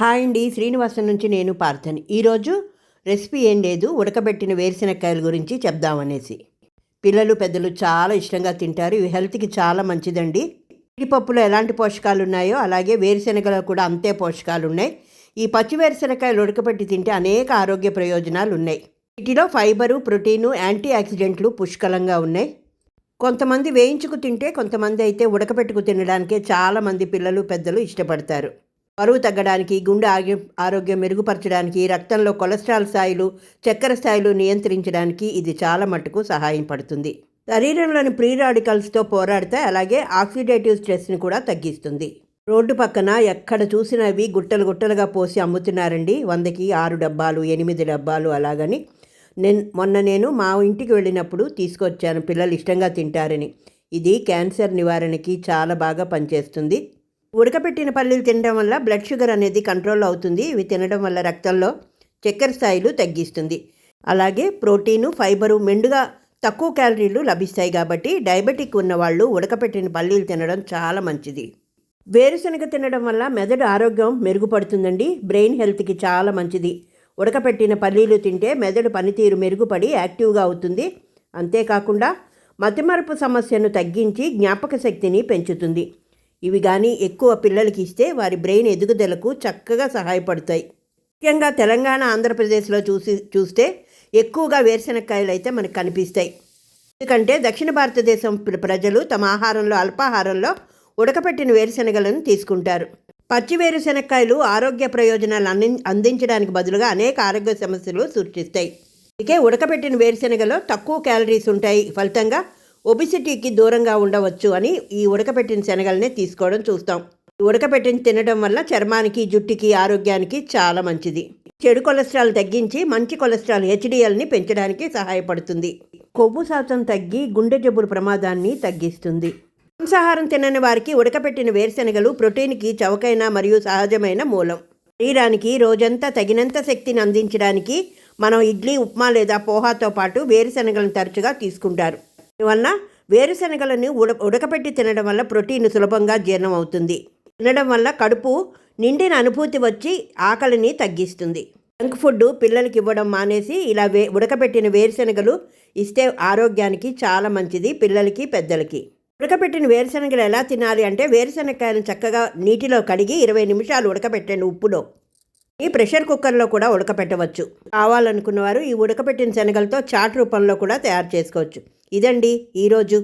Hi అండి. శ్రీనివాసం నుంచి నేను పార్థని. ఈరోజు రెసిపీ ఏం లేదు. ఉడకబెట్టిన వేరుశెనక్కాయల గురించి చెప్దామనేసి పిల్లలు పెద్దలు చాలా ఇష్టంగా తింటారు. ఇవి హెల్త్కి చాలా మంచిదండి. పప్పులో ఎలాంటి పోషకాలు ఉన్నాయో అలాగే వేరుశెనగలో కూడా అంతే పోషకాలు ఉన్నాయి. ఈ పచ్చి వేరుశెనకాయలు ఉడకబెట్టి తింటే అనేక ఆరోగ్య ప్రయోజనాలు ఉన్నాయి. వీటిలో ఫైబరు ప్రోటీను యాంటీ ఆక్సిడెంట్లు పుష్కలంగా ఉన్నాయి. కొంతమంది వేయించుకు తింటే కొంతమంది అయితే ఉడకబెట్టుకు తినడానికే చాలామంది పిల్లలు పెద్దలు ఇష్టపడతారు. బరువు తగ్గడానికి గుండె ఆగి ఆరోగ్యం మెరుగుపరచడానికి రక్తంలో కొలెస్ట్రాల్ స్థాయిలు చక్కెర స్థాయిలు నియంత్రించడానికి ఇది చాలా మటుకు సహాయం పడుతుంది. శరీరంలోని ప్రీ రాడికల్స్తో పోరాడితే అలాగే ఆక్సిడేటివ్ స్ట్రెస్ని కూడా తగ్గిస్తుంది. రోడ్డు పక్కన ఎక్కడ చూసినా గుట్టలు గుట్టలుగా పోసి అమ్ముతున్నారండి. వందకి ఆరు డబ్బాలు ఎనిమిది డబ్బాలు అలాగని. నేను మొన్న నేను మా ఇంటికి వెళ్ళినప్పుడు తీసుకొచ్చాను. పిల్లలు ఇష్టంగా తింటారని. ఇది క్యాన్సర్ నివారణకి చాలా బాగా పనిచేస్తుంది. ఉడకపెట్టిన పల్లీలు తినడం వల్ల బ్లడ్ షుగర్ అనేది కంట్రోల్ అవుతుంది. ఇవి తినడం వల్ల రక్తంలో చక్కెర స్థాయిలు తగ్గిస్తుంది. అలాగే ప్రోటీను ఫైబరు మెండుగా తక్కువ క్యాలరీలు లభిస్తాయి కాబట్టి డయాబెటిక్ ఉన్నవాళ్ళు ఉడకపెట్టిన పల్లీలు తినడం చాలా మంచిది. వేరుశనగ తినడం వల్ల మెదడు ఆరోగ్యం మెరుగుపడుతుందండి. బ్రెయిన్ హెల్త్కి చాలా మంచిది. ఉడకపెట్టిన పల్లీలు తింటే మెదడు పనితీరు మెరుగుపడి యాక్టివ్గా అవుతుంది. అంతేకాకుండా మతిమరుపు సమస్యను తగ్గించి జ్ఞాపక శక్తిని పెంచుతుంది. ఇవి కానీ ఎక్కువ పిల్లలకి ఇస్తే వారి బ్రెయిన్ ఎదుగుదలకు చక్కగా సహాయపడతాయి. ముఖ్యంగా తెలంగాణ ఆంధ్రప్రదేశ్లో చూసి చూస్తే ఎక్కువగా వేరుశనక్కాయలు అయితే మనకు కనిపిస్తాయి. ఎందుకంటే దక్షిణ భారతదేశం ప్రజలు తమ ఆహారంలో అల్పాహారంలో ఉడకపెట్టిన వేరుశెనగలను తీసుకుంటారు. పచ్చి వేరుశనక్కాయలు ఆరోగ్య ప్రయోజనాలు అంది అందించడానికి బదులుగా అనేక ఆరోగ్య సమస్యలు సృష్టిస్తాయి. అందుకే ఉడకపెట్టిన వేరుశెనగలో తక్కువ క్యాలరీస్ ఉంటాయి. ఫలితంగా ఒబిసిటీకి దూరంగా ఉండవచ్చు అని ఈ ఉడకపెట్టిన శనగలనే తీసుకోవడం చూస్తాం. ఉడకపెట్టిన తినడం వల్ల చర్మానికి జుట్టుకి ఆరోగ్యానికి చాలా మంచిది. చెడు కొలెస్ట్రాల్ తగ్గించి మంచి కొలెస్ట్రాల్ హెచ్డిఎల్ని పెంచడానికి సహాయపడుతుంది. కొవ్వు శాతం తగ్గి గుండె జబ్బుల ప్రమాదాన్ని తగ్గిస్తుంది. మాంసాహారం తినని వారికి ఉడకపెట్టిన వేరుశెనగలు ప్రోటీన్కి చవకైన మరియు సహజమైన మూలం. శరీరానికి రోజంతా తగినంత శక్తిని అందించడానికి మనం ఇడ్లీ ఉప్మా లేదా పోహాతో పాటు వేరుశెనగలను తరచుగా తీసుకుంటారు. వలన వేరుశెనగలను ఉడ ఉడకపెట్టి తినడం వల్ల ప్రోటీన్ సులభంగా జీర్ణం అవుతుంది. తినడం వల్ల కడుపు నిండిన అనుభూతి వచ్చి ఆకలిని తగ్గిస్తుంది. జంక్ ఫుడ్ పిల్లలకి ఇవ్వడం మానేసి ఇలా వే ఉడకపెట్టిన వేరుశెనగలు ఇస్తే ఆరోగ్యానికి చాలా మంచిది పిల్లలకి పెద్దలకి. ఉడకపెట్టిన వేరుశెనగలు ఎలా తినాలి అంటే వేరుశనగకాయలను చక్కగా నీటిలో కడిగి ఇరవై నిమిషాలు ఉడకపెట్టండి ఉప్పులో. ఈ ప్రెషర్ కుక్కర్లో కూడా ఉడకపెట్టవచ్చు. కావాలనుకున్న వారు ఈ ఉడకపెట్టిన శనగలతో చాట్ రూపంలో కూడా తయారు చేసుకోవచ్చు. ఇదండి ఈరోజు.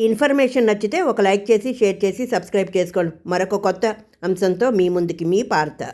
ఇన్ఫర్మేషన్ నచ్చితే ఒక లైక్ చేసి షేర్ చేసి సబ్స్క్రైబ్ చేసుకోండి. మరొక కొత్త అంశంతో మీ ముందుకి మీ పార్త.